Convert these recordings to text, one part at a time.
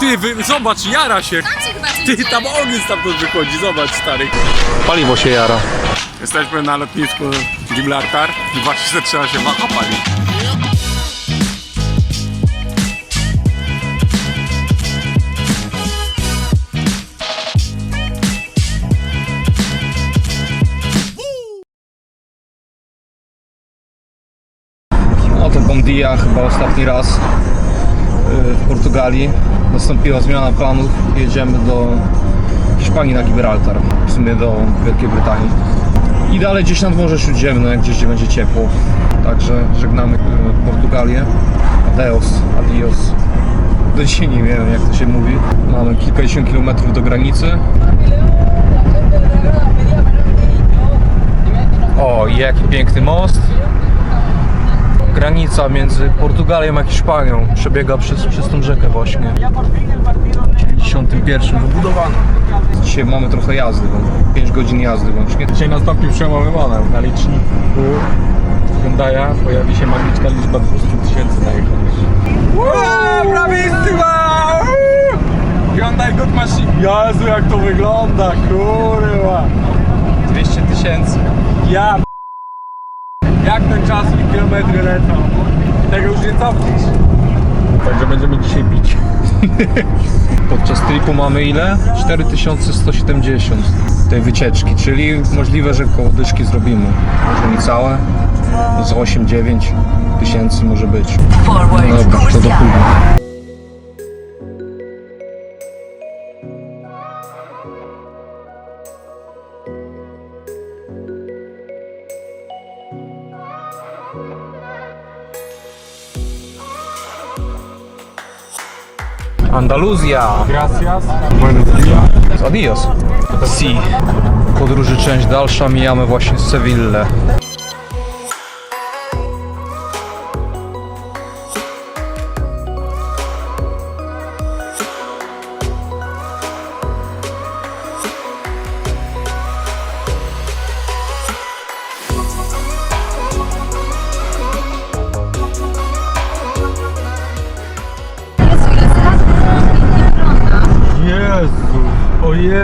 Ty, wy, zobacz, jara się. Ty, tam ogień stamtąd wychodzi, zobacz, stary. Paliwo się jara. Jesteśmy na lotnisku Gibraltar i właśnie zaczyna się waha palić. No to Bom Dia chyba ostatni raz w Portugalii. Nastąpiła zmiana planów. Jedziemy do Hiszpanii na Gibraltar. W sumie do Wielkiej Brytanii. I dalej gdzieś nad Morze Śródziemne, gdzieś gdzie będzie ciepło. Także żegnamy y, Portugalię. Adeos, adios. Do dzisiaj nie wiem jak to się mówi. Mamy kilkadziesiąt kilometrów do granicy. O, jaki piękny most. Granica między Portugalią a Hiszpanią przebiega przez, przez tą rzekę właśnie. W 91 wybudowano. Dzisiaj mamy trochę jazdy, bo 5 godzin jazdy łącznie. Dzisiaj nastąpił przełomowy moment. Na liczniku Hyundai'a pojawi się magiczna liczba 200 tysięcy na. Wow, brawissima! Hyundai Good Machine. Jezu, jak to wygląda, kurwa. 200 tysięcy. Ja Jak ten czas i kilometry lecą. Tego już nie cofniesz. Także będziemy dzisiaj pić. Podczas tripu mamy ile? 4170 tej wycieczki, czyli możliwe, że koło dyszki zrobimy. Może niecałe, z 8-9 tysięcy może być. No dobra, to do. Andaluzja! Gracias. Buenos días. Adios. Si. Podróży część dalsza mijamy właśnie Sewillę.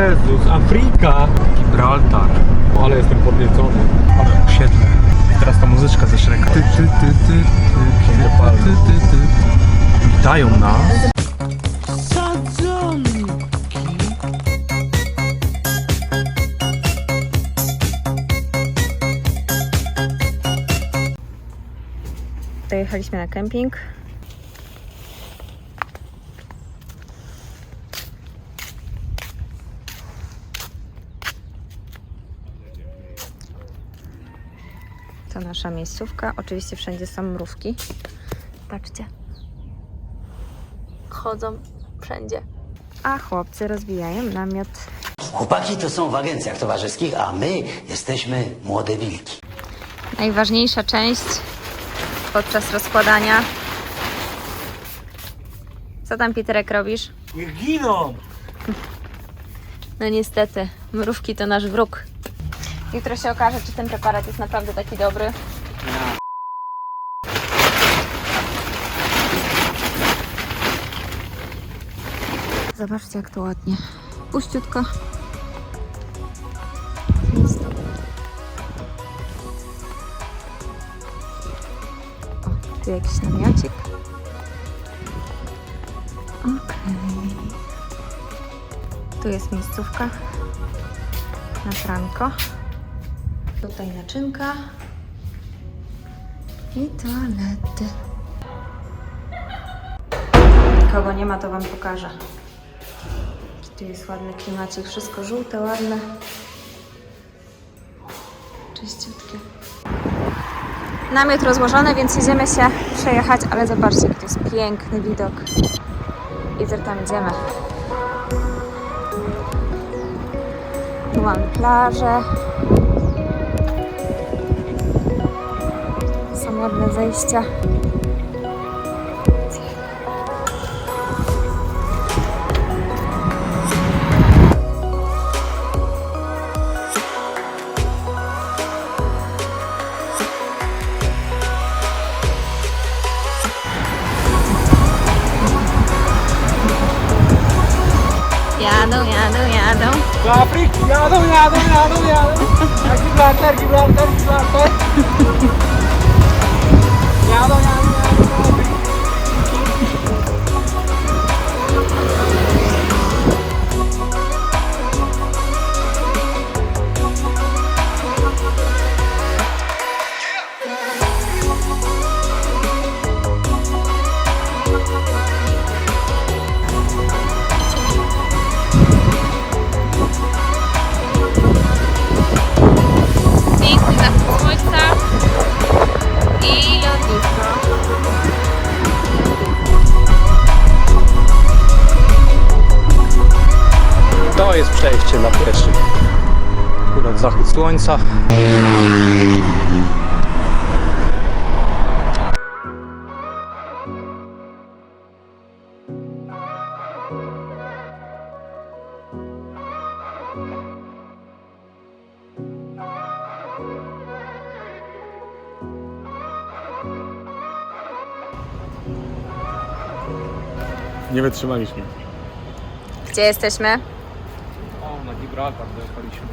Jezus, Afryka! Gibraltar. O, ale jestem podniecony. Ale osiedle. Teraz ta muzyczka ze Shreka. Ty, ty, ty, ty, ty, ty, ty, ty. Witają nas. Dojechaliśmy na kemping. Nasza miejscówka. Oczywiście wszędzie są mrówki. Patrzcie. Chodzą wszędzie. A chłopcy rozbijają namiot. Chłopaki to są w agencjach towarzyskich, a my jesteśmy młode wilki. Najważniejsza część podczas rozkładania. Co tam, Piterek, robisz? Niech giną! No niestety, mrówki to nasz wróg. Jutro się okaże, czy ten preparat jest naprawdę taki dobry. Zobaczcie, jak to ładnie. Puściutko. O, tu jakiś namiocik. Okej. Tu jest miejscówka na franko. Tutaj naczynka i toalety. Kogo nie ma, to Wam pokażę. Tu jest ładny klimacik. Wszystko żółte, ładne. Czyściutkie. Namiot rozłożony, więc idziemy się przejechać, ale zobaczcie, jaki to jest piękny widok. I tam idziemy. Tu mamy plażę. до зайścia. Jadam, jadam, jadam. Kaprik, jadam, jadam, jadam, jadam. Aqui plantar, aqui plantar, aqui plantar. Przejście dla pieszych. Akurat zachód słońca. Nie wytrzymaliśmy. Gdzie jesteśmy? Gibraltar dojechaliśmy.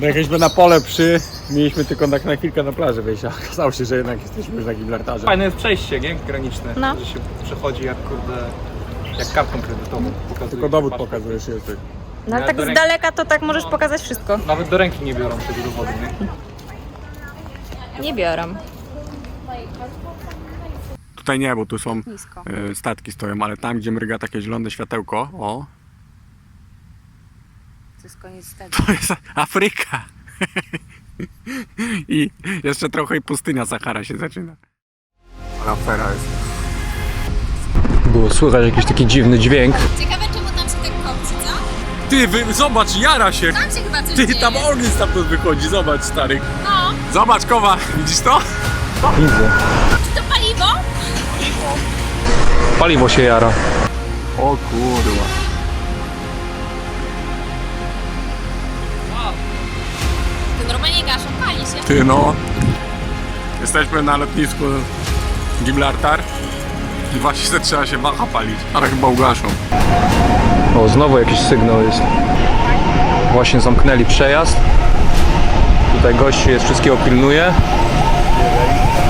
Dojechaliśmy na pole przy... Mieliśmy tylko tak na chwilkę na plaży wyjść, a okazało się, że jednak jesteśmy już na Gibraltarze. Fajne jest przejście, nie? Graniczne. No. Że się przechodzi jak kurde... Jak kartą kredytową. Pokazuje Tylko dowód paszport. pokazujesz się ty. No ale tak z ręki. daleka to tak możesz pokazać wszystko. Nawet do ręki nie biorą tego dowodu, nie? Nie biorą. Tutaj nie, bo tu są Nisko. e, statki stoją, ale tam, gdzie mryga takie zielone światełko, o, jest koniec tego. to jest Afryka. I jeszcze trochę i pustynia Sahara się zaczyna. Afera jest. Było słychać jakiś taki dziwny dźwięk. Ciekawe czemu tam się tak kopci, co? Ty, wy, zobacz, jara się! Tam się chyba coś Ty, dzieje. tam ogień stamtąd wychodzi, zobacz, stary. No, Zobacz, kowa, widzisz to? Widzę. czy to paliwo? Paliwo się jara. O kurwa. Ty no. Jesteśmy na lotnisku Gibraltar. I właśnie trzeba się waha palić, ale chyba ugaszą. O, znowu jakiś sygnał jest. Właśnie zamknęli przejazd. Tutaj gościu jest, wszystkiego pilnuje.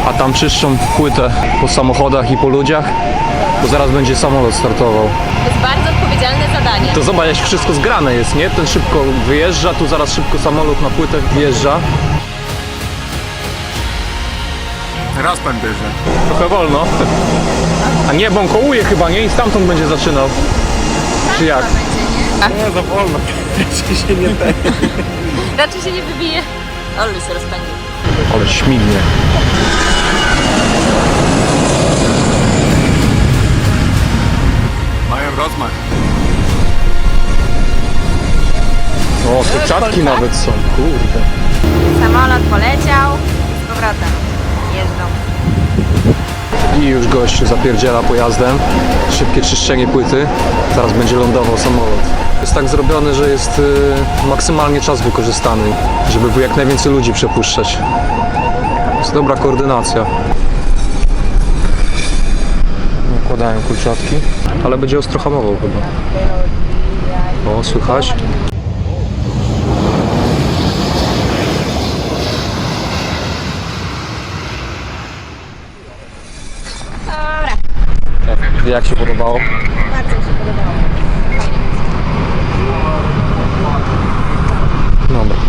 A tam czyszczą płytę po samochodach i po ludziach, bo zaraz będzie samolot startował. To jest bardzo odpowiedzialne zadanie. To zobacz, jak wszystko zgrane jest, nie? Ten szybko wyjeżdża, tu zaraz szybko samolot na płytę wjeżdża. Teraz bierze. Trochę wolno. A nie, bo on kołuje chyba, nie? I stamtąd będzie zaczynał. Czy jak? Nie, za wolno. Jeszcze się nie te. Raczej się nie wybije. Ale się rozpędził. Ale śmignie. Mają rozmach. O, te czapki nawet są, kurde. Samolot poleciał z powrotem. I już gościu zapierdziela pojazdem. Szybkie czyszczenie płyty. Zaraz będzie lądował samolot. Jest tak zrobione, że jest y, maksymalnie czas wykorzystany, żeby jak najwięcej ludzi przepuszczać. Jest dobra koordynacja. Układają kurczatki. Ale będzie ostro hamował chyba. O, słychać? Jak się podobało? Bardzo mi się podobało. Dobra.